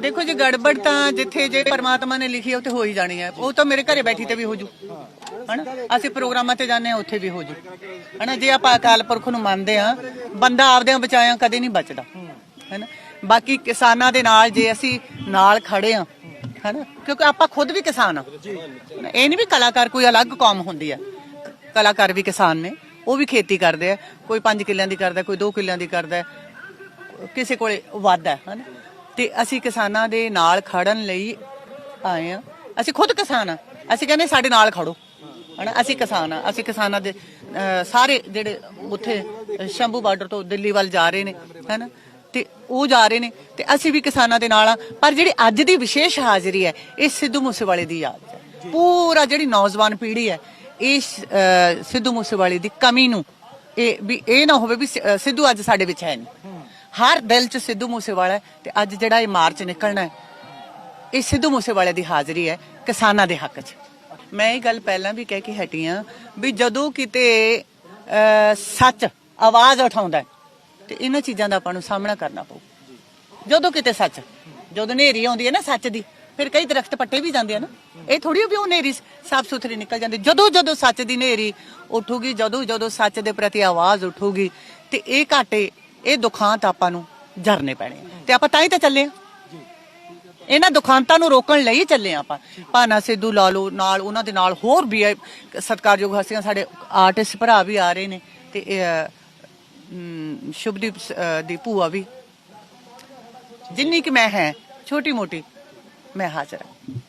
ਦੇਖੋ ਜੀ, ਗੜਬੜ ਤਾਂ ਜਿੱਥੇ ਜੇ ਪਰਮਾਤਮਾ ਨੇ ਲਿਖੀ ਹੈ ਉੱਥੇ ਹੋ ਹੀ ਜਾਣੀ ਹੈ। ਉਹ ਤਾਂ ਮੇਰੇ ਘਰੇ ਬੈਠੀ ਤੇ ਵੀ ਹੋ ਜੂ। ਹਨਾ? ਅਸੀਂ ਪ੍ਰੋਗਰਾਮਾਂ ਤੇ ਜਾਂਦੇ ਆ ਉੱਥੇ ਵੀ ਹੋ ਜੂ। ਹਨਾ? ਜੇ ਆਪਾਂ ਅਕਾਲ ਪੁਰਖ ਨੂੰ ਮੰਨਦੇ ਆ ਬੰਦਾ ਆਪਦਿਆਂ ਬਚਾਇਆ ਕਦੇ ਨਹੀਂ ਬਚਦਾ। ਹਨਾ? ਬਾਕੀ ਕਿਸਾਨਾਂ ਦੇ ਨਾਲ ਜੇ ਅਸੀਂ ਨਾਲ ਖੜੇ ਆ ਹਨਾ? ਕਿਉਂਕਿ ਆਪਾਂ ਖੁਦ ਵੀ ਕਿਸਾਨ ਆ ਇਹ ਨਹੀਂ ਵੀ ਕਲਾਕਾਰ ਕੋਈ ਅਲੱਗ ਕੌਮ ਹੁੰਦੀ ਆ ਕਲਾਕਾਰ ਵੀ ਕਿਸਾਨ ਨੇ, ਉਹ ਵੀ ਖੇਤੀ ਕਰਦੇ ਆ। ਕੋਈ 5 ਕਿੱਲਿਆਂ ਦੀ ਕਰਦਾ, ਕੋਈ 2 ਕਿੱਲਿਆਂ ਦੀ ਕਰਦਾ। ਕਿਸੇ ਕੋਲੇ ਵਾਧਾ ਹੈ, ਹਨਾ? ਤੇ ਅਸੀਂ ਕਿਸਾਨਾਂ ਦੇ ਨਾਲ ਖੜਨ ਲਈ ਆਏ ਆ ਅਸੀਂ ਖੁਦ ਕਿਸਾਨ ਆ ਅਸੀਂ ਕਹਿੰਦੇ ਸਾਡੇ ਨਾਲ ਖੜੋ। ਹਨਾ? ਅਸੀਂ ਕਿਸਾਨ ਆ ਅਸੀਂ ਕਿਸਾਨਾਂ ਦੇ ਸਾਰੇ ਜਿਹੜੇ ਉੱਥੇ ਸ਼ੰਭੂ ਬਾਰਡਰ ਤੋਂ ਦਿੱਲੀ ਵੱਲ ਜਾ ਰਹੇ ਨੇ, ਹਨਾ? ਤੇ ਉਹ ਜਾ ਰਹੇ ਨੇ ਤੇ ਅਸੀਂ ਵੀ ਕਿਸਾਨਾਂ ਦੇ ਨਾਲ ਆ ਪਰ ਜਿਹੜੀ ਅੱਜ ਦੀ ਵਿਸ਼ੇਸ਼ ਹਾਜ਼ਰੀ ਹੈ, ਇਹ ਸਿੱਧੂ ਮੂਸੇਵਾਲੇ ਦੀ ਯਾਦ ਹੈ। ਪੂਰਾ ਜਿਹੜੀ ਨੌਜਵਾਨ ਪੀੜ੍ਹੀ ਹੈ, ਇਹ ਸਿੱਧੂ ਮੂਸੇਵਾਲੇ ਦੀ ਕਮੀ ਨੂੰ ਇਹ ਵੀ ਇਹ ਨਾ ਹੋਵੇ ਵੀ ਸਿੱਧੂ ਅੱਜ ਸਾਡੇ ਵਿੱਚ ਹੈ ਨਹੀਂ। ਹਰ ਦਿਲ 'ਚ ਸਿੱਧੂ ਮੂਸੇਵਾਲਾ ਤੇ ਅੱਜ ਜਿਹੜਾ ਇਹ ਮਾਰਚ ਨਿਕਲਣਾ ਹੈ, ਇਹ ਸਿੱਧੂ ਮੂਸੇਵਾਲੇ ਦੀ ਹਾਜ਼ਰੀ ਹੈ, ਕਿਸਾਨਾਂ ਦੇ ਹੱਕ 'ਚ। ਮੈਂ ਇਹ ਗੱਲ ਪਹਿਲਾਂ ਵੀ ਕਹਿ ਕੇ ਹਟੀ ਆਂ ਵੀ ਜਦੋਂ ਕਿਤੇ ਸੱਚ ਆਵਾਜ਼ ਉਠਾਉਂਦਾ ਤੇ ਇਹਨਾਂ ਚੀਜ਼ਾਂ ਦਾ ਆਪਾਂ ਨੂੰ ਸਾਹਮਣਾ ਕਰਨਾ ਪਊ। ਜਦੋਂ ਕਿਤੇ ਸੱਚ, ਜਦੋਂ ਨੇਰੀ ਆਉਂਦੀ ਹੈ ਨਾ ਸੱਚ ਦੀ, ਫਿਰ ਕਈ ਦਰਖਤ ਪੱਟੇ ਵੀ ਜਾਂਦੇ ਆ ਨਾ। ਇਹ ਥੋੜੀ ਵੀ ਉਹ ਨੇਰੀ ਸਾਫ਼ ਸੁਥਰੀ ਨਿਕਲ ਜਾਂਦੀ। ਜਦੋਂ ਜਦੋਂ ਸੱਚ ਦੀ ਨੇਰੀ ਉੱਠੂਗੀ, ਜਦੋਂ ਜਦੋਂ ਸੱਚ ਦੇ ਪ੍ਰਤੀ ਆਵਾਜ਼ ਉਠੂਗੀ, ਤੇ ਇਹ ਘਾਟੇ ਇਹ ਦੁਖਾਂਤ ਆਪਾਂ ਨੂੰ ਜਰਨੇ ਪੈਣੇ ਆ। ਤੇ ਆਪਾਂ ਤਾਂ ਹੀ ਤਾਂ ਚੱਲੇ ਆ। ਇਹਨਾਂ ਦੁਖਾਂਤਾਂ ਨੂੰ ਰੋਕਣ ਲਈ ਚੱਲੇ ਆ ਆਪਾਂ। ਭਾਨਾ ਸਿੱਧੂ ਲਾਲੋ ਨਾਲ ਉਹਨਾਂ ਦੇ ਨਾਲ ਹੋਰ ਵੀ ਹੈ ਸਤਿਕਾਰਯੋਗ ਹਸਤੀਆਂ, ਸਾਡੇ ਆਰਟਿਸਟ ਭਰਾ ਵੀ ਆ ਰਹੇ ਨੇ ਤੇ ਸ਼ੁਭਦੀਪ ਦੀ ਭੂਆ ਵੀ। ਜਿੰਨੀ ਕਿ ਮੈਂ ਹੈ ਛੋਟੀ ਮੋਟੀ ਮੈਂ ਹਾਜ਼ਰ ਹਾਂ।